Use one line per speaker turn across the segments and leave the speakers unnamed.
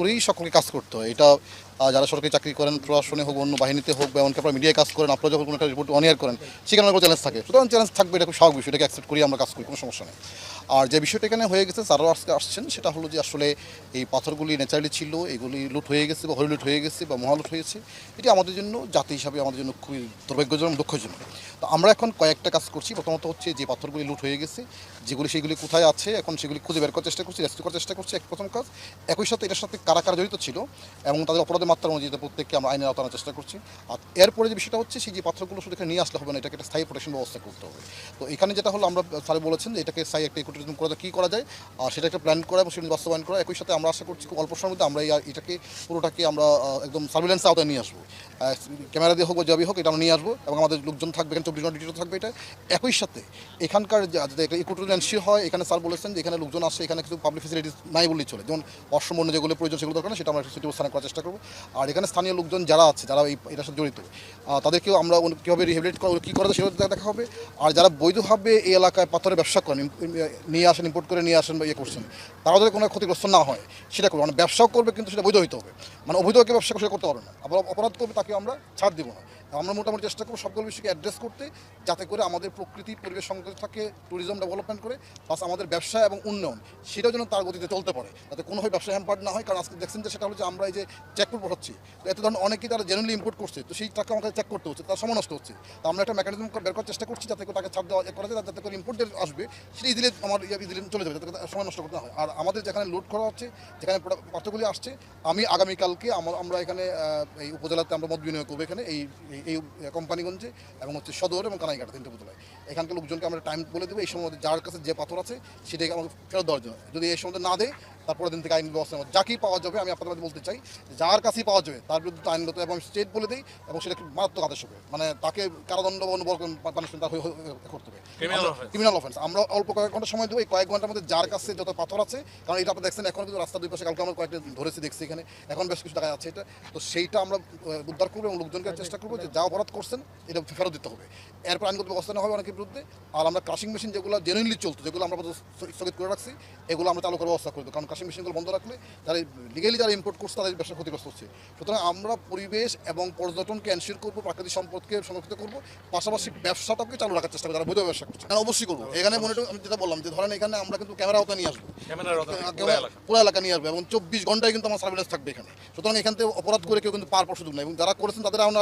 করেই সকলকে কাজ করতে হয়। এটা যারা সরকারি চাকরি করেন, প্রশাসনে হোক অন্য বাহিনীতে হোক বা এমনকি মিডিয়ায় কাজ করেন, আপনারা যখন কোনো একটা রিপোর্ট অনিয়ার করেন সেখানে আমাদের চ্যালেঞ্জ থাকে। সুতরাং চ্যালেঞ্জ থাকবে, এটা খুব স্বাভাবিক বিষয়, এটাকে অ্যাকসেপ্ট করি আমরা কাজ করি, কোনো সমস্যা নেই। আর যে বিষয়টা এখানে হয়ে গেছে যারা আজকে আসছেন, সেটা হলো যে আসলে এই পাথরগুলি ন্যাচারালি ছিল, এগুলি লুট হয়ে গেছে বা হরিলুট হয়ে গেছে বা মহালুট হয়েছে, এটি আমাদের জন্য, জাতি হিসাবে আমাদের জন্য খুবই দুর্ভাগ্যজনক, দুঃখজনক। তো আমরা এখন কয়েকটা কাজ করছি, প্রথমত হচ্ছে যে পাথরগুলি লুট হয়ে গেছে, যেগুলি সেগুলি কোথায় আছে, এখন সেগুলি খুঁজে বের করার চেষ্টা করছি রেস্কিউ করার চেষ্টা করছি, এক প্রথম কাজ। একই সাথে এটার সাথে কারা কারা জড়িত ছিল, এবং তাদের অপরাধের মাত্রা অনুযায়ী প্রত্যেককে আমরা আইনের আওতানোর চেষ্টা করছি। আর এরপরে যে বিষয়টা হচ্ছে, সেই যে পাত্রগুলো শুধু এখানে নিয়ে আসলে হবে না, এটাকে একটা স্থায়ী প্রোটেকশন ব্যবস্থা করতে হবে। তো এখানে যেটা হলো, আমরা স্যার বলেছেন যে এটাকে স্থায়ী একটা ইকোটুরিজম করা কী করা যায়, আর সেটা একটা প্ল্যান করা এবং সেটা বাস্তবায়ন করা। একই সাথে আমরা আশা করছি খুব অল্প সময়ের মধ্যে আমরা এটাকে, পুরোটাকে আমরা একদম সার্ভিলেন্স আওতায় নিয়ে আসব। ক্যামেরা দিয়ে হোক বা যাবি হোক, এটা আমরা নিয়ে আসব এবং আমাদের লোকজন থাকবে, এখানে চব্বিশ ঘণ্টা থাকবে এটা। একই সাথে এখানকার যে ইকোটুরিজম এনশিওর হয়, এখানে স্যার বলেছেন যে এখানে লোকজন আসে, এখানে কিছু পাবলিক ফেসিলিটিস নাই বললেই চলে। যেমন অসমন্য যেগুলো প্রয়োজন সেগুলো দরকার সেটা আমরা সিটি স্থানে করার চেষ্টা করব। আর এখানে স্থানীয় লোকজন যারা আছে, যারা এই এটার সাথে জড়িত তাদেরকেও আমরা কীভাবে রিহেবিলিট করা কী করা সেটা দেখা- হবে। আর যারা বৈধভাবে এই এলাকায় পাথরের ব্যবসা করেন নিয়ে আসেন ইম্পোর্ট করে নিয়ে আসেন বা ইয়ে করছেন তারা যদি কোনো ক্ষতিগ্রস্ত না হয়, সেটা করবে। মানে ব্যবসাও করবে, কিন্তু সেটা বৈধ হইতে হবে। মানে অবৈধকে ব্যবসা করে করতে পারবে না। আবার অপরাধ করবে, তাকে আমরা ছাড় দিব না। আমরা মোটামুটি চেষ্টা করব সবগুলো বিষয়কে অ্যাড্রেস করতে, যাতে করে আমাদের প্রকৃতি, পরিবেশ সংকট থাকে ট্যুরিজম ডেভেলপমেন্ট করে প্লাস আমাদের ব্যবসা এবং উন্নয়ন সেটাও যেন তার গতিতে চলতে পারে। যাতে কোনোভাবে ব্যবসা হ্যাম্পার্ড না হয়, কারণ আজকে দেখছেন যে সেটা হলো যে আমরা এই যে চেকপোর্ট পাঠাচ্ছি তো এত ধরনের অনেকেই তারা জেনুইনলি ইম্পোর্ট করছে, তো সেই টাকা আমাকে চেক করতে হচ্ছে, তার সময় নষ্ট হচ্ছে। তো আমরা একটা মেকানিজম বের করার চেষ্টা করছি, যাতে করে তাকে ছাড় দেওয়া করা যায়, যাতে করে ইম্পোর্ট আসবে, সেটা ইজিলি আমার ইজিলি চলে যাবে, যাতে সময় নষ্ট করতে হয়। আর আমাদের যেখানে লোড করা হচ্ছে, যেখানে পাত্রগুলি আসছে, আমি আগামীকালকে আমরা এখানে এই উপজেলাতে আমরা মত বিনিয়োগ করব এখানে এই এই- কোম্পানিগঞ্জে এবং হচ্ছে সদর এবং কানাইঘাটা তিনটে উপজেলায়। এখানকার লোকজনকে আমরা টাইম বলে দেবো, এই সময় যার কাছে যে পাথর আছে, সেটাকে আমাকে ফেরত দেওয়ার জন্য। যদি এই সময় না দেয় তারপরে দিন থেকে আইন ব্যবস্থা নেওয়া যাকেই পাওয়া যাবে আমি আপনাদের বলতে চাই যে যার কাছেই পাওয়া যাবে তার বিরুদ্ধে আইনগত এবং স্টেট বলে দিই এবং সেটা একটি মারাত্মক আদেশ হবে। মানে তাকে কারাদণ্ড বা পানিশমেন্ট করতে হবে। ক্রিমিনাল অফেন্স আমরা অল্প কয়েক ঘণ্টা সময় দেবো এই কয়েক ঘণ্টার মধ্যে যার কাছে যত পাথর আছে কারণ এটা আপনি দেখছেন এখন কিন্তু রাস্তা দুই পাশে কালকে আমরা কয়েকটা ধরেছি দেখছি এখানে এখন বেশ কিছু টাকা আছে এটা। তো সেইটা আমরা উদ্ধার করব এবং লোকজনকে চেষ্টা করব যে যা অপরাধ করছেন এটা ফেরত দিতে হবে। এরপর আইনগত ব্যবস্থা নেওয়া হবে অনেকের বিরুদ্ধে। আর আমরা ক্রাশিং মেশিন যেগুলো জেনুইনলি চলতো যেগুলো আমরা স্থগিত করে রাখছি এগুলো আমরা চালু করার ব্যবস্থা করব কারণ ক্রাশিং মেশিনগুলো বন্ধ রাখলে যারা লিগেলি যারা ইম্পোর্ট করছে তাদের ব্যবসা ক্ষতিগ্রস্ত হচ্ছে। সুতরাং আমরা পরিবেশ এবং পর্যটনকে এনশিওর করব প্রাকৃতিক সম্পদকে সংরক্ষিত করব পাশাপাশি ব্যবসাটাকে চালু রাখার চেষ্টা করব যারা বৈধ ব্যবসা করছে। হ্যাঁ, অবশ্যই করব। এখানে মনে আমি যেটা বললাম যে ধরেন এখানে আমরা কিন্তু ক্যামেরা আওতা নিয়ে আসব।
পুরো এলাকা।
নিয়ে আসবে এবং চব্বিশ ঘন্টায় কিন্তু আমার সার্ভিলেন্স থাকবে এখানে। সুতরাং এখান থেকে অপরাধ করে কেউ কিন্তু পার পাওয়ার সুযোগ নেই এবং যারা করেছেন তাদের আমরা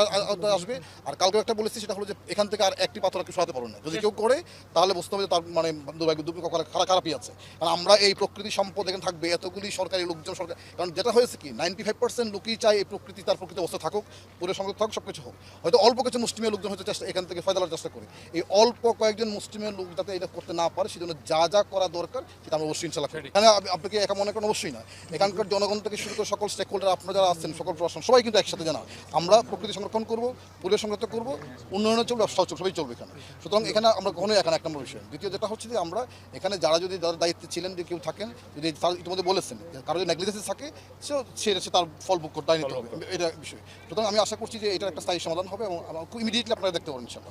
আসবে। আর কালকে একটা বলেছি সেটা হলো যে এখান থেকে আর একটি পাথর কেউ সরাতে পারবে না। যদি কেউ করে তাহলে বুঝতে হবে যে তার মানে দুর্ভাগ্য দুর্ভাগ্য খারাপ খারাপই আছে। কারণ আমরা এই প্রকৃতি সম্পদ এখানে থাকবে এতগুলি সরকারি লোকজন সরকার কারণ যেটা হয়েছে কি নাইনটি ফাইভ পার্সেন্ট লোকই চায় এই প্রকৃতি তার প্রকৃতি অবস্থা থাকুক পুরো সংগত থাকুক সব কিছু হোক। হয়তো অল্প কিছু মুসলিমের লোকজন হয়তো চেষ্টা এখান থেকে ফয়দালার চেষ্টা করে। এই অল্প কয়েকজন মুসলিমের লোক যাতে এটা করতে না পারে সেজন্য যা যা করা দরকার সেটা আমরা অবশ্যই ইনশাল্লাহ করি এখানে আপ- আপনাকে একা মনে করেন? অবশ্যই না এখানকার জনগণ থেকে শুরু করে সকল স্টেক হোল্ডার আপনারা যারা আছেন সকল প্রশাসন সবাই কিন্তু একসাথে জানা। আমরা প্রকৃতি সংরক্ষণ করব পরিবেশ সংরক্ষণ করব উন্নয়নের চলবে ব্যবসাও চলবে সবই চলবে এখানে। সুতরাং এখানে আমরা কখনোই এখানে এক নম্বর বিষয়। দ্বিতীয় যেটা হচ্ছে যে আমরা এখানে যারা যদি যারা দায়িত্বে ছিলেন যে কেউ থাকেন যদি ইতিমধ্যে বলেছেন যে কারও যদি নেগলিজেন্স থাকে সে সে তার ফল ভোগ করতে নিতে হবে। এটা বিষয়। সুতরাং আমি আশা করছি যে এটা একটা স্থায়ী সমাধান হবে এবং খুব ইমিডিয়েটলি আপনারা দেখতে পারেন ইনশাল্লাহ